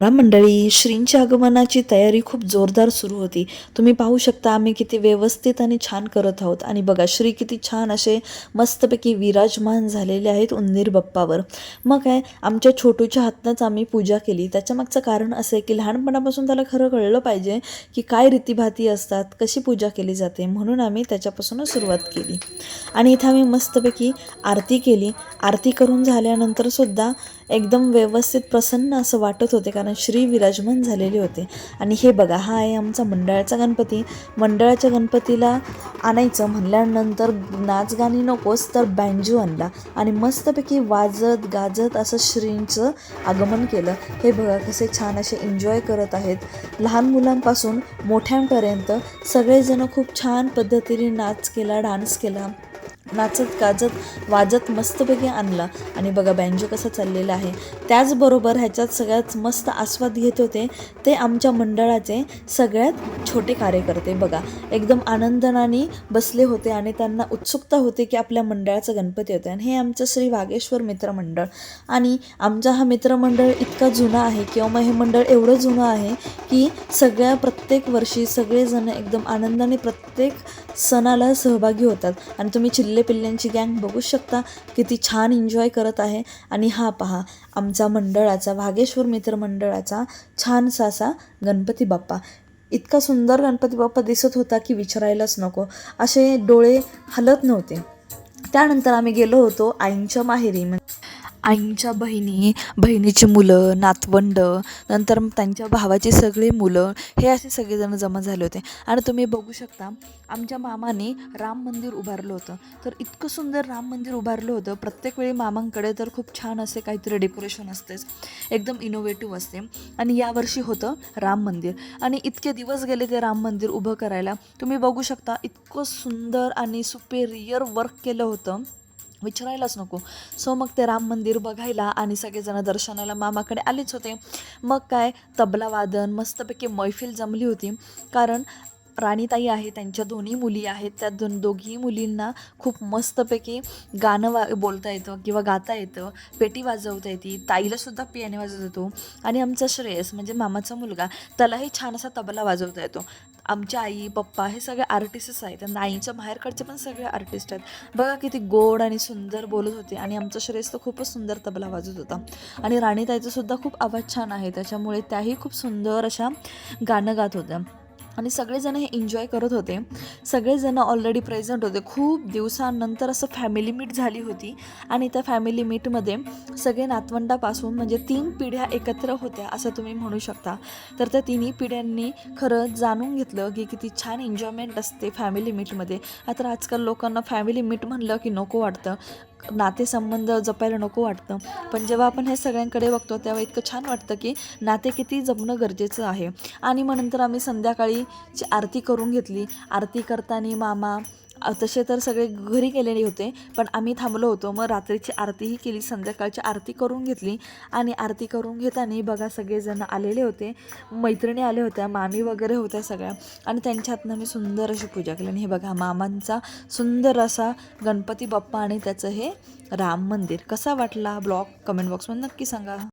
मंडळी श्रींच्या आगमनाची तयारी खूप जोरदार सुरू होती. तुम्ही पाहू शकता आम्ही किती व्यवस्थित आणि छान करत आहोत. आणि बघा श्री किती छान असे मस्तपैकी विराजमान झालेले आहेत उंदीर बाप्पावर. मग काय आमच्या छोटूच्या हातनंच आम्ही पूजा केली. त्याच्यामागचं कारण असं आहे की लहानपणापासून त्याला खरं कळलं पाहिजे की काय रीतीभाती असतात कशी पूजा केली जाते म्हणून आम्ही त्याच्यापासूनच सुरुवात केली. आणि इथं आम्ही मस्तपैकी आरती केली. आरती करून झाल्यानंतर सुद्धा एकदम व्यवस्थित प्रसन्न असं वाटत होते कारण श्री विराजमान झालेले होते. आणि हे बघा हा आहे आमचा मंडळाचा गणपती. मंडळाच्या गणपतीला आणायचं म्हणल्यानंतर नाचगाणी नकोस नकोच तर बँजू आणला. आणि मस्तपैकी वाजत गाजत असं श्रींचं आगमन केलं. हे बघा कसे छान असे एन्जॉय करत आहेत. लहान मुलांपासून मोठ्यांपर्यंत सगळेजण खूप छान पद्धतीने नाच केला डान्स केला. नाचत गाजत वाजत मस्तपैकी आणला. आणि बघा बँजो कसा चाललेला आहे. त्याचबरोबर ह्याच्यात सगळ्यात मस्त आस्वाद घेत होते ते आमच्या मंडळाचे सगळ्यात छोटे कार्यकर्ते बघा. एकदम आनंदनाने बसले होते आणि त्यांना उत्सुकता होती की आपल्या मंडळाचं गणपती होते आणि हे आमचं श्री वागेश्वर मित्रमंडळ आणि आमचा हा मित्रमंडळ इतका जुना आहे किंवा मग हे मंडळ एवढं जुनं आहे की सगळ्या प्रत्येक वर्षी सगळेजण एकदम आनंदाने प्रत्येक सणाला सहभागी होतात. आणि तुम्ही चिल्ले पिल्ल्यांची गँग बघू शकता. किती छान एन्जॉय करत आहे. आणि हा पहा आमचा मंडळाचा भागेश्वर मित्र मंडळाचा छानसा असा गणपती बाप्पा. इतका सुंदर गणपती बाप्पा दिसत होता की विचारायलाच नको. असे डोळे हलत नव्हते. त्यानंतर आम्ही गेलो होतो आईंच्या माहेरी. म्हणजे आईंच्या बहिणी बहिणीची मुलं नातवंड नंतर त्यांच्या भावाची सगळी मुलं हे असे सगळेजण जमा झाले होते. आणि तुम्ही बघू शकता आमच्या मामाने राम मंदिर उभारलं होतं. तर इतकं सुंदर राम मंदिर उभारलं होतं. प्रत्येक वेळी मामांकडे तर खूप छान असे काहीतरी डेकोरेशन असतेच. एकदम इनोव्हेटिव्ह असते. आणि यावर्षी होतं राम मंदिर. आणि इतके दिवस गेले ते राम मंदिर उभं करायला. तुम्ही बघू शकता इतकं सुंदर आणि सुपेरियर वर्क केलं होतं. विचारायलाच नको. सो मग ते राम मंदिर बघायला आणि सगळेजण दर्शनाला मामाकडे आलेच होते. मग काय तबला वादन मस्तपैकी मैफिल जमली होती. कारण राणीताई आहे त्यांच्या दोन्ही मुली आहेत. त्या दोन दोघी मुलींना खूप मस्तपैकी गाणं वा बोलता येतं किंवा गाता येतं पेटी वाजवता येते. ताईलासुद्धा पियाने वाजवत. येतो आणि आमचा श्रेयस म्हणजे मामाचा मुलगा त्यालाही छान असा तबला वाजवता येतो. आमच्या आई पप्पा हे सगळे आर्टिस्टच आहेत. आणि आईच्या बाहेरकडचे पण सगळे आर्टिस्ट आहेत. बघा किती गोड आणि सुंदर बोलत होते. आणि आमचा श्रेयस तर खूपच सुंदर तबला वाजत होता. आणि राणीताईचा सुद्धा खूप आवाज छान आहे. त्याच्यामुळे त्याही खूप सुंदर अशा गाणं गात होत्या. आणि सगळेजण हे एन्जॉय करत होते. सगळेजण ऑलरेडी प्रेझेंट होते. खूप दिवसांनंतर असं फॅमिली मीट झाली होती. आणि त्या फॅमिली मीटमध्ये सगळे नातवंडापासून म्हणजे तीन पिढ्या एकत्र होत्या असं तुम्ही म्हणू शकता. तर त्या तिन्ही पिढ्यांनी खरं जाणून घेतलं की किती छान एन्जॉयमेंट असते फॅमिली मीटमध्ये आता आजकाल लोकांना फॅमिली मीट म्हणलं की नको वाटतं. नातेसंबंध जपायला नको वाटतं. पण जेव्हा आपण हे सगळ्यांकडे बघतो तेव्हा इतकं छान वाटतं की नाते किती जपणं गरजेचं आहे. आणि मग नंतर आम्ही संध्याकाळी आरती करून घेतली. आरती करताना मामा तसे तर सगळे घरी गेलेले होते पण आम्ही थांबलो होतो. मग रात्रीची आरतीही केली संध्याकाळची आरती करून घेतली. आणि आरती करून घेताना बघा सगळेजण आलेले होते. मैत्रिणी आले होत्या मामी वगैरे होत्या सगळ्या. आणि त्यांच्या हातनं मी सुंदर अशी पूजा केली. आणि हे बघा मामांचा सुंदर असा गणपती बाप्पा आणि त्याचं हे राम मंदिर. कसा वाटला ब्लॉग? कमेंट बॉक्समध्ये नक्की सांगा.